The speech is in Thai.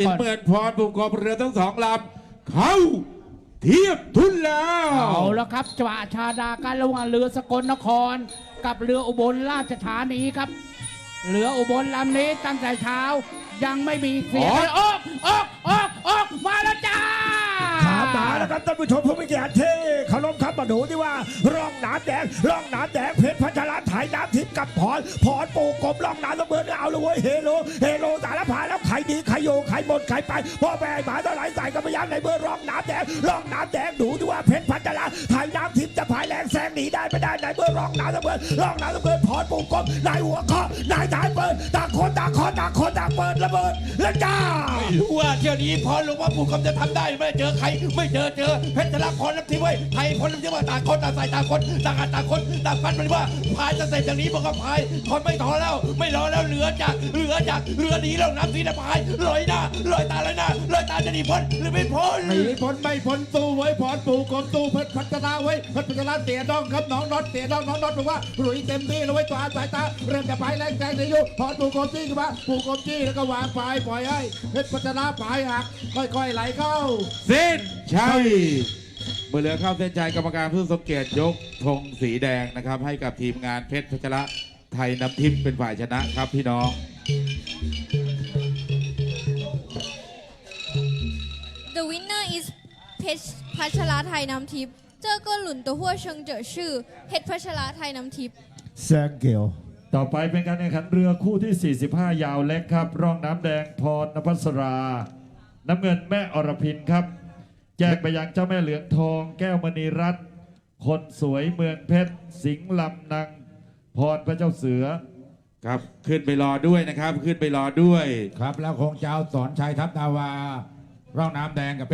เป็นเหมือนพรบุกกบเรือทั้งสองลำเข้าเทียบทุนแล้วเอาแล้วครับจังหวะชาดาการระหว่างเรือสกลนคร กับเรืออุบลราชธานีครับเรืออุบลลำนี้ตั้งแต่เช้ายังไม่มีเสียงเลยออกออกออกออกมาแล้วจ้าถามมาแล้วครับท่านผู้ชมผู้มีเกียรติที่เคารพครับมาดูที่ว่าร่องน้ำแดงร่องน้ำแดงเพชรพัชรไทยน้ำทิพย์กับพรพรปูกบร่องน้ำระ เบิดเอาเลยเว้ยเฮโลเฮโลสารพาแล้วใครดีใครโยใครหมดใครไปพ่อแม่หมาตะไหลใส่กันไปยังในเบอร์ร่องน้ำแดงร่องน้ำแดงดูที่ว่าเพชรพัชรไทยน้ำทิพย์จะพายแรงแซงหนีได้ไม่ได้ในเบอร์ร่องน้ำระเบิดร่องน้ำระเบิดพรปูกบนายหัวข้อนายฐานเปิดต่างคนต่างคนต่างคนต่างเปิดระเบิดแล้วจ้ารู้ว่าเที่ยวนี้พรหลวงพ่อปู่กำจะทำได้ไม่เจอใครไม่เจอเจอเพชรชลาพรน้ำทิพย์ไว้ไทยพรน้ำทิพย์ว่าต่างคนต่างใส่ต่างคนต่างอันต่างคนต่างฟันมันว่าพายจะเสร็จอย่างนี้บอกว่าพายทนไม่ทอแล้ว ไม่รอแล้วเหลือจากเหลือจากเรือหนีแล้วน้ำสีนะพายลอยหน้าลอยตาลอยหน้าลอยตาจะหนีพ้นหรือไม่พ้นหนีพ้นไม่พ้นตู้ไว้พรปูกบตู้เพชรพัฒนาไว้เพชรพัฒนาเสียน้องครับน้องน็อตเสียน้องน้องน็อตบอกว่าหลุยเต็มที่แล้วไว้ตัวอาสายตาเริ่มจะไปแรงแซงในยุพรปูกบจี้ขึ้นมาปูกบจี้แล้วก็วางปลายปล่อยให้เพชรพัฒนาปลายหักค่อยๆไหลเข้า เส้นชัยเมื่อเหลือเข้าเส้นชัยกรรมการผู้ทรงเกียรติยกธงสีแดงนะครับ ให้กับทีมงานเพชรพัชระไทยน้ำทิพย์เป็นฝ่ายชนะครับพี่น้อง The winner is เพชรพัชราไทยน้ำทิพย์ เจอก็หลุนตัวหัวเชิงเจอชื่อเฮ็ดพัชราไทยน้ำทิพย์แซงเกลต่อไปเป็นการแข่งขันเรือคู่ที่ 45 ยาวเล็กครับ ร่องน้ำแดงพรนภัสรา น้ำเงินแม่อรพินครับ แจกไปยังเจ้าแม่เหลืองทอง แก้วมณีรัตน์คนสวยเมืองเพชร สิงห์ลำนางพรพระเจ้าเสือ ครับ ขึ้นไปรอด้วยนะครับ ขึ้นไปรอด้วย ครับ แล้วคงจะเาสอนชัยทัพดาวาร่องน้ำแดงกับ